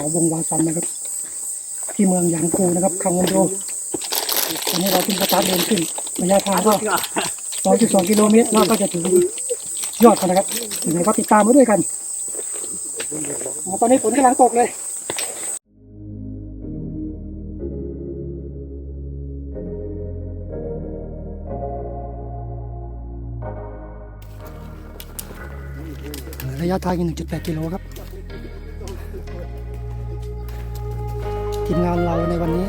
เขาวงวาซันนะครับ ที่เมืองหยางกูนะครับคังวันโดตอนนี้เราเพิ่งสตาร์ทเดินขึ้นระยะทางก็112กิโลเมตรแล้วก็จะถึงยอดกันนะครับยังไงก็ติดตามมาด้วยกันตอนนี้ฝนกำลังตกเลยระยะทางอีก1.8กิโลครับ ทีมงานเราในวันนี้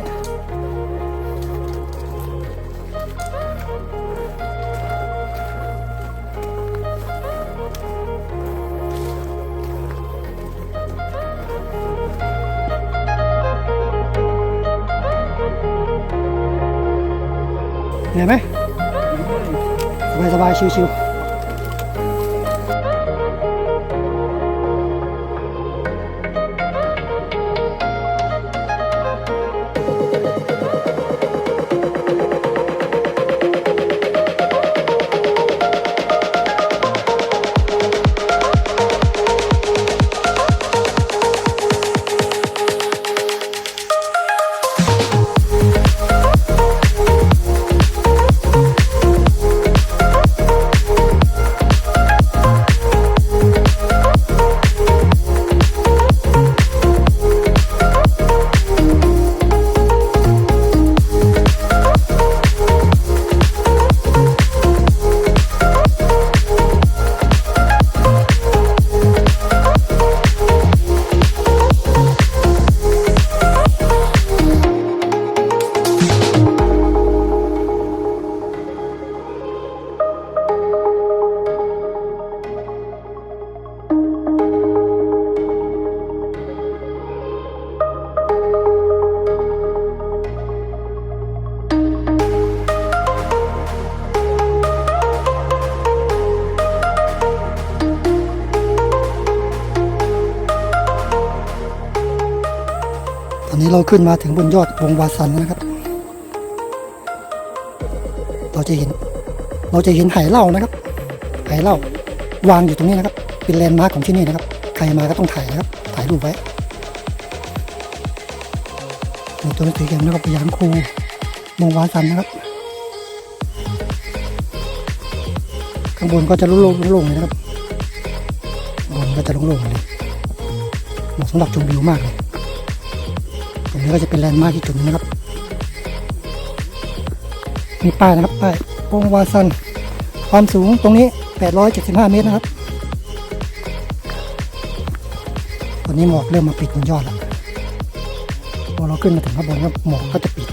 เหนื่อยไหมสบายสบายๆชิวๆ เราขึ้นมาถึงบนยอดวงวาซันนะครับ เราจะเห็น เราจะเห็นไหเหล้านะครับไหเหล้าวางอยู่ตรงนี้นะครับ เป็นแลนด์มาร์คของที่นี่นะครับ ใครมาก็ต้องถ่ายนะครับ ถ่ายรูปไว้มีตัวหนังสือเขียนนะครับพยานครูวงวาซันนะครับ ข้างบนก็จะโล่งๆโล่งๆเลยนะครับบนก็จะโล่งๆเลยเหมาะสำหรับชมวิวมากเลย นี้ก็จะเป็นแลนด์มาร์คที่จุดนี้นะครับ มีป้ายนะครับป้ายโปงวาซัน ความสูงตรงนี้ 875 เมตรนะครับ ตอนนี้หมอกเริ่มมาปิดบนยอดแล้วพอเราขึ้นมาถึงข้างบนก็หมอกก็จะปิด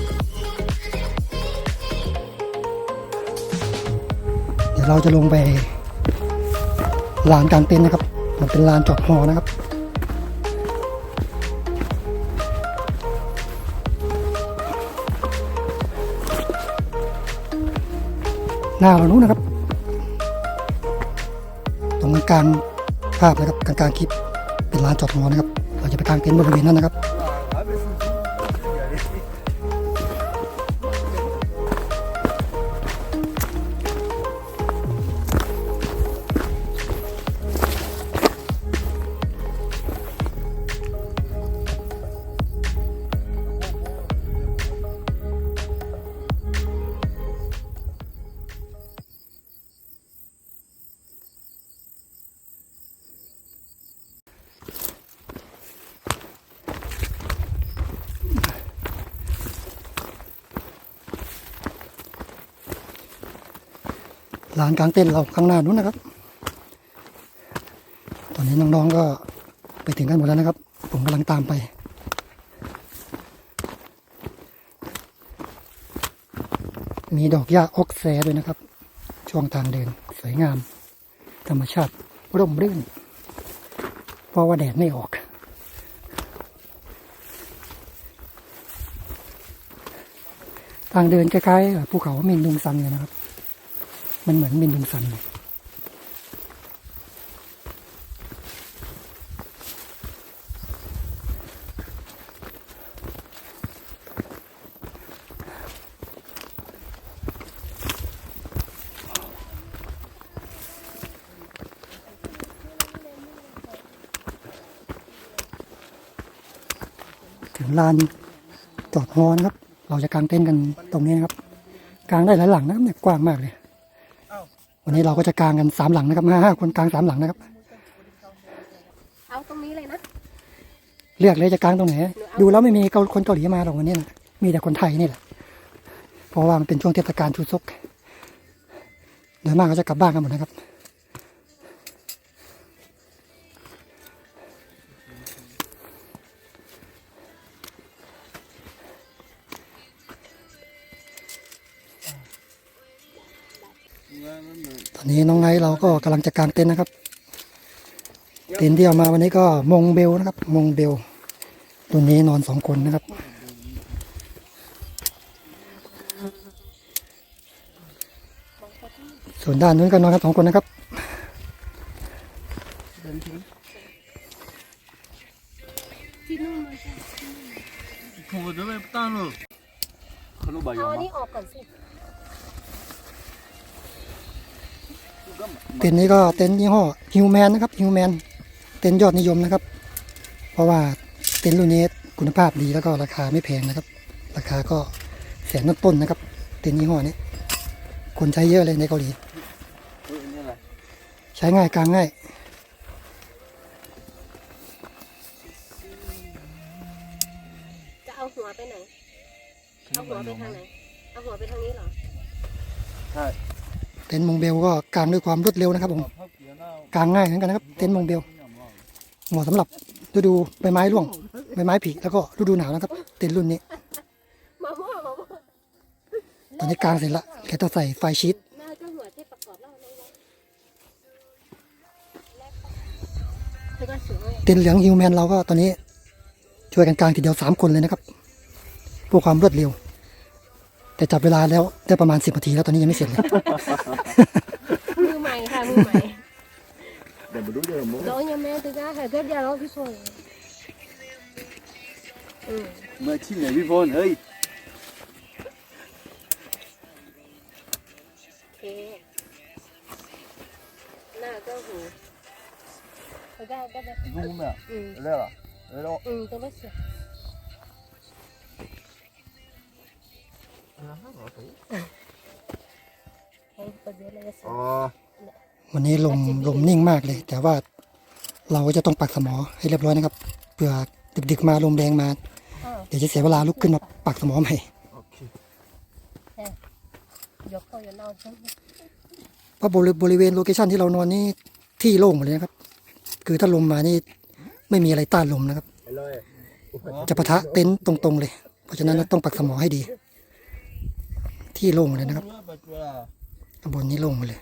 เดี๋ยวเราจะลงไปลานกลางเต็นท์นะครับ มันเป็นลานจอดฮอนะครับ หน้าเรานู้นนะครับ ตรงกลางภาพนะครับกลางๆคลิปเป็นลานจอดรถนะครับ เราจะไปกางเต็นท์บริเวณนั้นนะครับ ลานกลางเต้นเราข้างหน้านู้นนะครับ ตอนนี้น้องๆก็ไปถึงกันหมดแล้วนะครับ ผมกำลังตามไปมีดอกหญ้าออกแซด้วยนะครับ ช่วงทางเดินสวยงาม ธรรมชาติร่มรื่น เพราะว่าแดดไม่ออก ทางเดินคล้ายๆภูเขาเมนดุงซันเลยนะครับ มันเหมือนมินดุนสันเลยถึงลานจอดฮอนะครับ เราจะกางเต้นกันตรงนี้นะครับ กางได้หลายหลังนะครับเนี่ยกว้างมากเลย วันนี้เราก็จะกางกันสามหลังนะครับห้าห้าคนกางสามหลังนะครับ เอาตรงนี้เลยนะ เลือกเลยจะกางตรงไหน ดูแล้วไม่มีเกาคนเกาหลีมาหรอกวันนี้นะมีแต่คนไทยนี่แหละ เพราะว่ามันเป็นช่วงเทศกาลชูซกโดยมากก็จะกลับบ้านกันหมดนะครับ นี่น้องไงเราก็กำลังจะกางเต็นท์นะครับ เต็นท์ที่เอามาวันนี้ก็มงเบลนะครับ มงเบล ตัวนี้นอนสองคนนะครับ ส่วนด้านนู้นก็นอนกันสองคนนะครับโหเดี๋ยวไปตั้งเลนมบายอมเอาอันนี้ออกก่อนสิ เต็นท์นี้ก็เต็นท์ยี่ห้อฮิวแมนนะครับฮิวแมนเต็นท์ยอดนิยมนะครับ เพราะว่าเต็นท์รุ่นนี้คุณภาพดีแล้วก็ราคาไม่แพงนะครับ ราคาก็แสนต้นๆนะครับ เต็นท์ยี่ห้อนี้คนใช้เยอะเลยในเกาหลี ใช้ง่ายกลางง่าย งเบลก็กางด้วยความรวดเร็วนะครับผมกางง่ายเหมือนกันนะครับ เต็นท์มงเบลเหมาะสำหรับฤดูใบไม้ร่วงใบไม้ผีแล้วก็ฤดูหนาวนะครับ เต็นท์รุ่นนี้ ตอนนี้กางเสร็จละแกจะใส่ไฟชีตเต็นท์เหลืองฮิวแมนเราก็ตอนนี้ช่วยกันกางทีเดียวสามคนเลยนะครับเพื่อความรวดเร็ว แต่จับเวลาแล้วได้ประมาณสิบนาทีแล้วตอนนี้ยังไม่เสร็จเลยมือใหม่ค่ะมือใหม่เดี๋ย Dah berdua mo. Doña Mente, gaja, que diálogo que soy. Macam ni, Vivon, hei. เคหน้าก็หูก็ได้ก็ได้ Vivon, dah. อืด้หร lah. Dah. อืมตัวเล็ก วันนี้ลมลมนิ่งมากเลย แต่ว่าเราจะต้องปักสมอให้เรียบร้อยนะครับเผื่อดึกๆมาลมแรงมา เดี๋ยวจะเสียเวลาลุกขึ้นมาปักสมอใหม่เพราะบริเวณโลเคชันที่เรานอนนี่ที่โล่งหมดเลยนะครับ คือถ้าลมมานี่ไม่มีอะไรต้านลมนะครับ จะปะทะเต็นท์ตรงๆเลย เพราะฉะนั้นต้องปักสมอให้ดี ที่โล่งเลยนะครับข้บนนี้โล่งเลย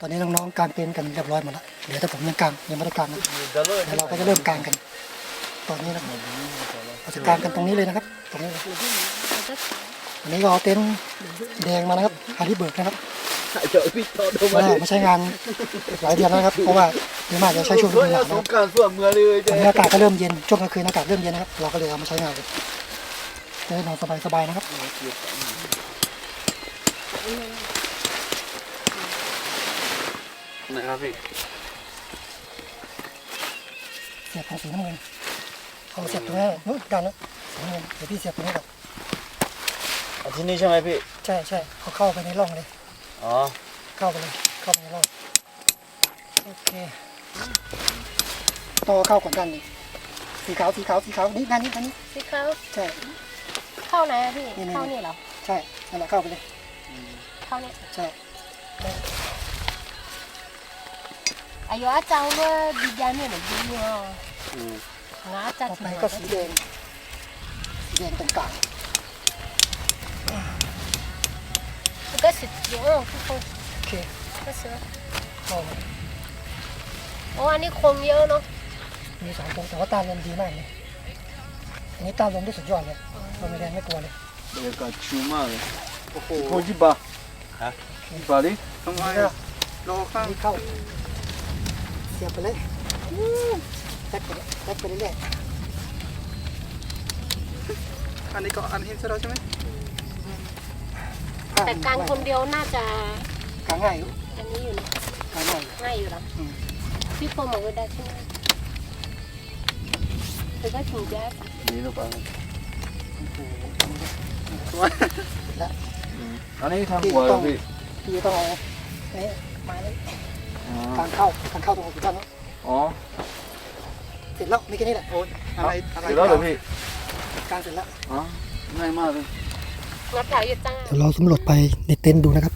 ตอนนี้น้องๆการเต็นกันเรียบร้อยหมดแล้วเดี๋ยวถ้าผมยังกางยังไม่ได้กางนะเดี๋ยวเราก็จะเริ่มกางกัน ตอนนี้นะเราจะกางกันตรงนี้เลยนะครับ ตรงนี้วันนี้ก็เอาเต็นท์แดงมานะครับฮาริเบิร์กนะครับ เดี๋พี่จอดมาไม่ใช่งานหลายเดือนแล้วครับ เพราะว่าเยอะมาจะใช้ช่วงฤดูหนางการส่วนเมือเลยตอนนี้อากาศก็เริ่มเย็น ช่วงกลางคืนอากาศเริ่มเย็นนะครับ เราก็เลยเอามาใช้งานเลยจะได้นอนสบายๆนะครับนะครับพี่เสียบของสีน้ำเงินเอาเสียบตรงนี้นู้นด้านนู้นสีน้ำเงินเดี๋ยวพี่เสียบตรงนี้ก่อนที่นี่ใช่ไหมพี่ ใช่ใช่เขาเข้าไปในร่องเลย 啊，เข้าไปเลย เข้าไปในร่องโอเคต้องเอาเข้าก่อนด้านนี้สีขาวสีขาวสีขาวนี่ด้านนี้ด้านนี้สีขาวใช่ เข้าไหนอะพี่ นี่ๆเข้านี่เหรอ ใช่นั่นแหละเข้าไปเลย เข้านี่ ใช่ อายุอาจารย์ว่าดีใจเนี่ยหรือดีเนี่ย嗯，งาอาจารย์ต่อถึไปงก็สีแดงสีแดงตรงกลาง 됐 어. 어, 그 거. 오케 이. 됐 어. 어. 어, 아 니, 공연 어. มีสองตัวแต่ว่าตาลมดีมากเลยอันนี้ตาลมได้สุดยอดเลยลมแรงไม่กลัวเลยบรรยากาศชิวมากเลย โอ้โหคจิบะฮะจิบะดิทำไมอะโลข้างนี้เข้า เสียไปเลยแท็กไปเลยแท็กไปเรื่อยอันนี้ก็อันเห็นใช่ไหม แต่กลางคนเดียวน่าจะกลางง่ายอยู่อันนี้อยู่นะอร่อยง่ายอยู่หรอพี่พรมเอาไว้ได้ใช่ไหมหรือว่าถุงแจ๊สนี่หรือเปล่าแล้วอันนี้ทางหัวเหรอพี่พี่ต้องเอาเนี่ยไม้อ๋อทางเข้าทางเข้าตรงหัวใจเนาะอ๋อเสร็จแล้วไม่แค่นี้แหละโอ้ยอะไรอะไรเสร็จแล้วเหรอพี่การเสร็จแล้วอ๋อง่ายมากเลย งัดแถวอยู่จ้าเดี๋ยวเราสำรวจไปในเต็นท์ดูนะครับ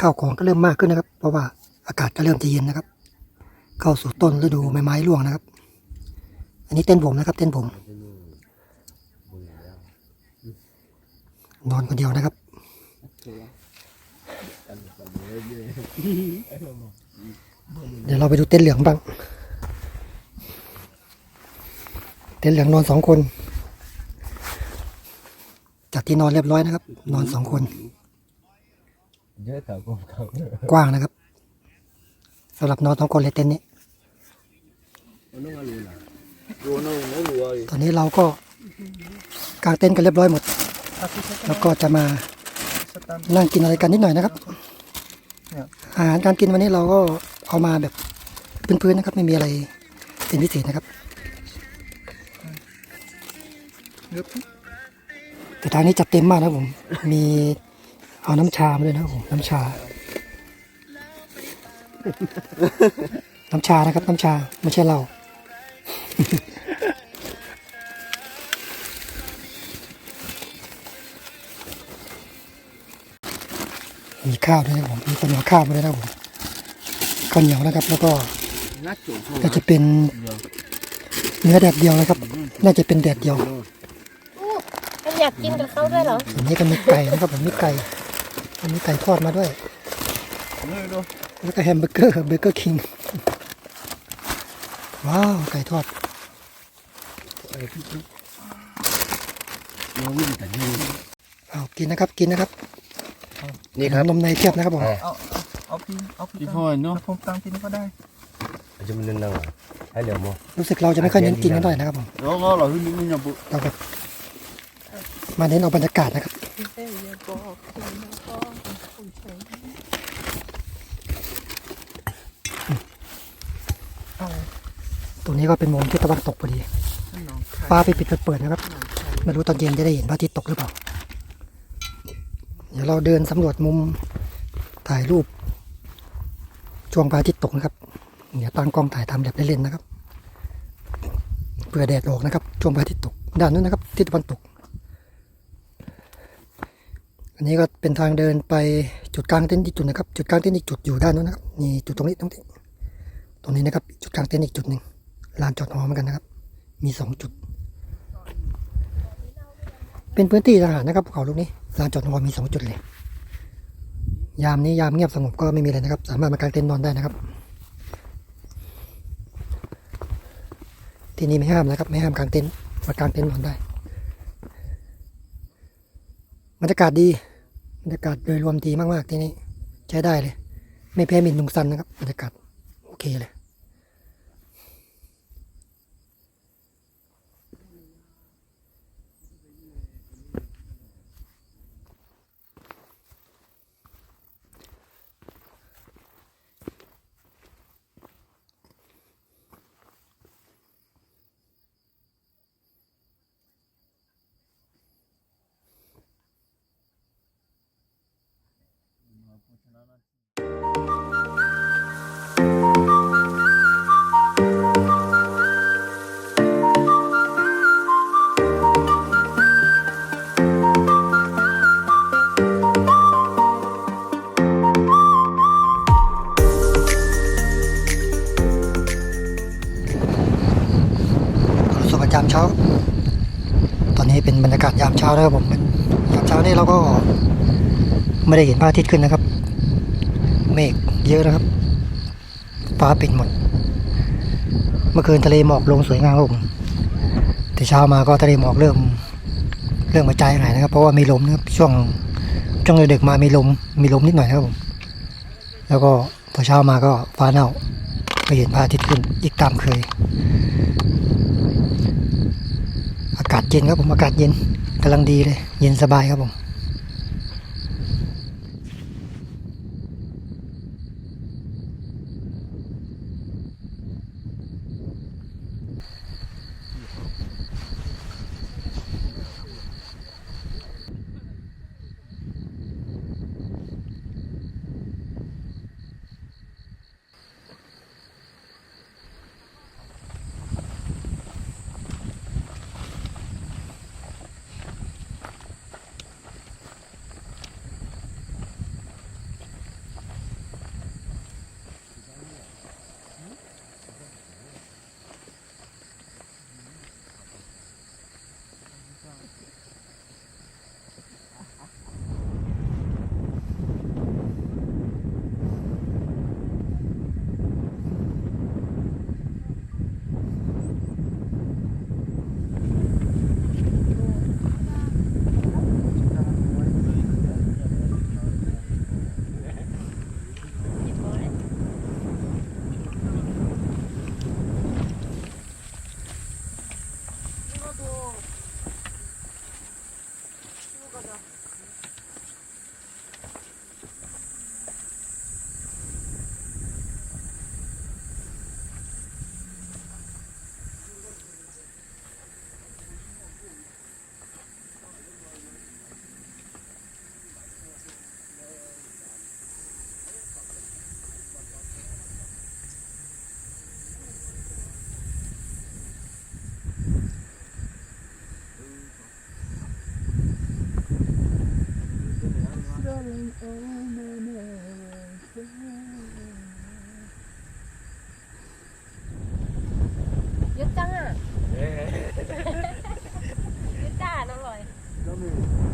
ข้าวของก็เริ่มมากขึ้นนะครับ เพราะว่าอากาศก็เริ่มจะเย็นนะครับ เข้าสู่ต้นฤดูใบไม้ร่วงนะครับ อันนี้เต็นผมนะครับ เต็นผม นอนคนเดียวนะครับ เดี๋ยวเราไปดูเต็นเหลืองบ้าง เต็นท์เหลืองนอนสองคนจากที่นอนเรียบร้อยนะครับ นอนสองคน เยอะแต่ก็เขากว้างนะครับสำหรับนอนสองคนเลยเต็นท์นี้ตอนะดูนู่นไม่รู้เลยตอนนี้เราก็กางเต็นท์กันเรียบร้อยหมด แล้วก็จะมานั่งกินอะไรกันนิดหน่อยนะครับ อาหารการกินวันนี้เราก็เอามาแบบพื้นๆนะครับ ไม่มีอะไรเป็นพิเศษนะครับ แต่ทางนี้จัดเต็มมากนะผม มีเอาน้ำชามาด้วยนะผม น้ำชา น้ำชานะครับ น้ำชาไม่ใช่เหล้ามีข้าวด้วยนะผมมีข้าวเหนียวข้าวมาด้วยนะผมข้าวเหนียวนะครับ แล้วก็นัดจุดก็จะเป็นเนื้อแดดเดียวนะครับ น่าจะเป็นแดดเดียว อยากกินกับเขาด้วยเหรอส่วนนี้ก็มีไก่นะครับผมมีไก่มีไก่ทอดมาด้วยนี่ดูแล้วก็แฮมเบอร์เกอร์เบอร์เกอร์คิง ว้าว ไก่ทอดเราวิ่งแต่ยืนเอากินนะครับ กินนะครับ นี่ครับนมในเทียบนะครับผม เอาเอาพี่เอาพี่พ่อยเนาะผมตามพี่นี่ก็ได้จะมันนั่งอะให้เหลือมั้งรู้สึกเราจะไม่ค่อยเน้นกินกันเท่าไหร่นะครับผมแล้วก็เราขึ้นนี่ยังบุเราแบบ มาเน้นเอาบรรยากาศนะครับตรงนี้ก็เป็นมุมที่ตะวันตกพอดีฟ้าไปปิดเปิดนะครับไม่รู้ตอนเย็นจะได้เห็นพระอาทิตย์ตกหรือเปล่า เดี๋ยวเราเดินสำรวจมุมถ่ายรูปช่วงพระอาทิตย์ตกนะครับ เดี๋ยวตั้งกล้องถ่ายทำแบบเล่นๆนะครับ เพื่อแดดออกนะครับ ช่วงพระอาทิตย์ตก ด้านนู้นนะครับทิศตะวันตก อันนี้ก็เป็นทางเดินไปจุดกลางเต็นท์อีกจุดนะครับจุดกลางเต็นท์อีกจุดอยู่ด้านนู้นนะครับนี่จุดตรงนี้ตรงนี้ตรงนี้นะครับ จุดกลางเต็นท์อีกจุดหนึ่งลานจอดหอเหมือนกันนะครับ มีสองจุด เป็นพื้นที่ทหารนะครับภูเขาลูกนี้ลานจอดหอมีสองจุดเลย ยามนี้ยามเงียบสงบก็ไม่มีอะไรนะครับ สามารถมากางเต็นท์นอนได้นะครับ ที่นี่ไม่ห้ามนะครับ ไม่ห้ามกางเต็นท์มากางเต็นท์นอนได้ บรรยากาศดีบรรยากาศโดยรวมดีมากๆที่นี่ใช้ได้เลย ไม่แพ้มินนุงซันนะครับบรรยากาศโอเคเลย ช้านะครับผมเป็นยามเช้านี่เราก็ไม่ได้เห็นพระอาทิตย์ขึ้นนะครับ เมฆเยอะนะครับ ฟ้าปิดหมด เมื่อคืนทะเลหมอกลงสวยงามครับผมแต่เช้ามาก็ทะเลหมอกเริ่มเริ่มมาใจหายนะครับ เพราะว่ามีลมนะครับช่วงช่วงเดึกๆมามีลมมีลมนิดหน่อยนะครับผมแล้วก็พอเช้ามาก็ฟ้าเน่าไม่เห็นพระอาทิตย์ขึ้นอีกตามเคย อากาศเย็นครับผมอากาศเย็น กำลังดีเลย เย็นสบายครับผม Canım.